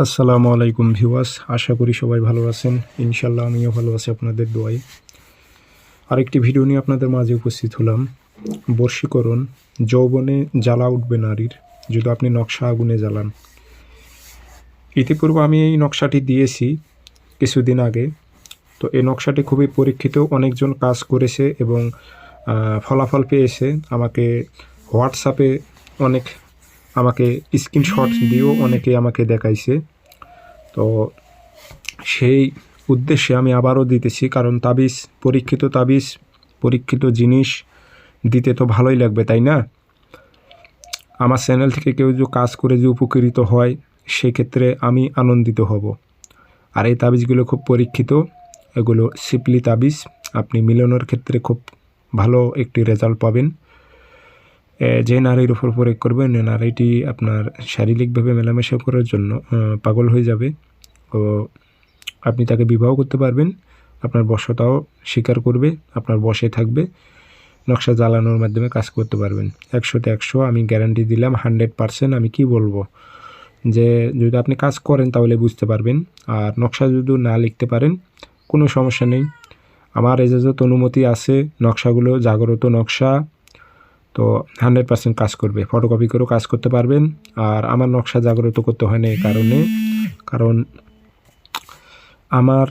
আসসালামু আলাইকুম ভিউয়ার্স, আশা করি সবাই ভালো আছেন। ইনশাল্লাহ আমিও ভালো আছি আপনাদের দোয়ায়। আরেকটি ভিডিও নিয়ে আপনাদের মাঝে উপস্থিত হলাম। বর্ষীকরণ, যৌবনে জ্বালা উঠবে নারীর, যদি আপনি নকশা আগুনে জ্বালান। ইতিপূর্বে আমি এই নকশাটি দিয়েছি কিছুদিন আগে। তো এই নকশাটি খুবই পরীক্ষিত, অনেকজন কাজ করেছে এবং ফলাফল পেয়েছে। আমাকে হোয়াটসঅ্যাপে অনেক আমাকে স্ক্রিনশট দিয়েও অনেকে আমাকে দেখাইছে। তো সেই উদ্দেশ্যে আমি আবারও দিতেছি, কারণ তাবিজ, পরীক্ষিত তাবিজ, পরীক্ষিত জিনিস দিতে তো ভালোই লাগবে, তাই না? আমার চ্যানেল থেকে কেউ যে কাজ করে যে উপকৃত হয়, সেক্ষেত্রে আমি আনন্দিত হব। আর এই তাবিজগুলো খুব পরীক্ষিত, এগুলো সিপলি তাবিজ, আপনি মিলনের ক্ষেত্রে খুব ভালো একটি রেজাল্ট পাবেন। যে নারীর উপর প্রয়োগ করবেন, নারীটি আপনার শারীরিকভাবে মেলামেশা করার জন্য পাগল হয়ে যাবে। ও, আপনি তাকে বিবাহ করতে পারবেন, আপনার বশতাও স্বীকার করবে, আপনার বসে থাকবে, নকশা জ্বালানোর মাধ্যমে কাজ করতে পারবেন। একশোতে একশো, আমি গ্যারান্টি দিলাম হান্ড্রেড পারসেন্ট আমি কি বলব? যে, যদি আপনি কাজ করেন তাহলে বুঝতে পারবেন। আর নকশা যদি না লিখতে পারেন, কোনো সমস্যা নেই। আমার এজাজত অনুমতি আছে, নকশাগুলো জাগ্রত নকশা তো হান্ড্রেড পার্সেন্ট কাজ করবে। ফটোকপি করেও কাজ করতে পারবেন। আর আমার নকশা জাগ্রত করতে হয় না এই কারণে। কারণ আমার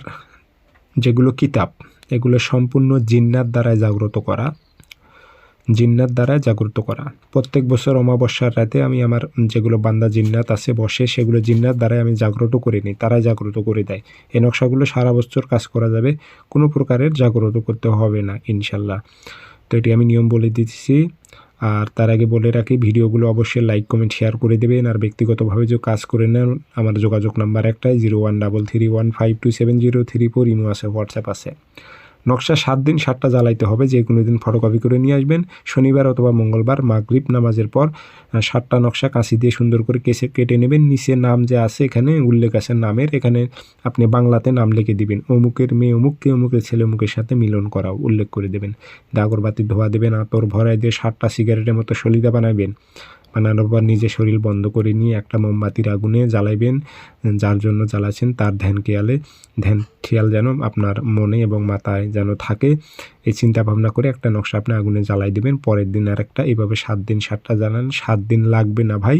যেগুলো কিতাব, এগুলো সম্পূর্ণ জিন্নার দ্বারাই জাগ্রত করা। জিন্নাত দ্বারাই জাগ্রত করা। প্রত্যেক বছর অমাবস্যার রাতে আমি আমার যেগুলো বান্দা জিন্নাত আছে, বসে সেগুলো জিন্নাত দ্বারাই আমি জাগ্রত করে নিই, তারাই জাগ্রত করে দেয়। এই নকশাগুলো সারা বছর কাজ করা যাবে। কোনো প্রকারের জাগ্রত করতে হবে না, ইনশাল্লাহ। তো এটি আমি নিয়ম বলে দিচ্ছি। আর তার আগে বলে রাখি, ভিডিওগুলো অবশ্যই লাইক কমেন্ট শেয়ার করে দেবেন। আর ব্যক্তিগতভাবে যে কাজ করে নেন, আমার যোগাযোগ নাম্বার একটাই zero one double three one five two seven zero three four Imo আছে হোয়াটসঅ্যাপ আছে। নকশা সাত দিন, সাতটা জ্বালাইতে হবে। যে কোনো দিন ফটোকপি করে নিয়ে আসবেন। শনিবার অথবা মঙ্গলবার, মাগরিব নামাজের পর সাতটা নকশা কাঁচি দিয়ে সুন্দর করে কেসে কেটে নেবেন। নিচে নাম যে আছে এখানে, উল্লেখ আছে নামের। এখানে আপনি বাংলাতে নাম লিখে দিবেন। অমুকের মেয়ে অমুককে, অমুকের ছেলে অমুকের সাথে মিলন করাও উল্লেখ করে দেবেন। দাগরবাতি ধোয়া দেবেন, আতর ভরাই দিয়ে সাতটা সিগারেটের মতো সলিদা বানাবেন। বানানোর পর নিজে শরীর বন্ধ করে নিয়ে একটা মোমবাতির আগুনে জ্বালাইবেন, যার জন্য জ্বালাচ্ছেন তার ধ্যান খেয়ালে। ধ্যান খেয়াল যেন আপনার মনে এবং মাথায় যেন থাকে। এই চিন্তা ভাবনা করে একটা নকশা আপনি আগুনে জ্বালাই দেবেন, পরের দিন আর একটা এইভাবে সাত দিন সাতটা জ্বালান, সাত দিন লাগবে না ভাই।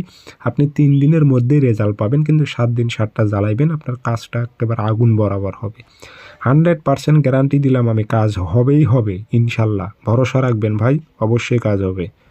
আপনি তিন দিনের মধ্যেই রেজাল্ট পাবেন, কিন্তু সাত দিন সাতটা জ্বালাইবেন, আপনার কাজটা একেবারে আগুন বরাবর হবে। হান্ড্রেড পার্সেন্ট গ্যারান্টি দিলাম আমি, কাজ হবেই হবে, ইনশাল্লাহ। ভরসা রাখবেন ভাই, অবশ্যই কাজ হবে।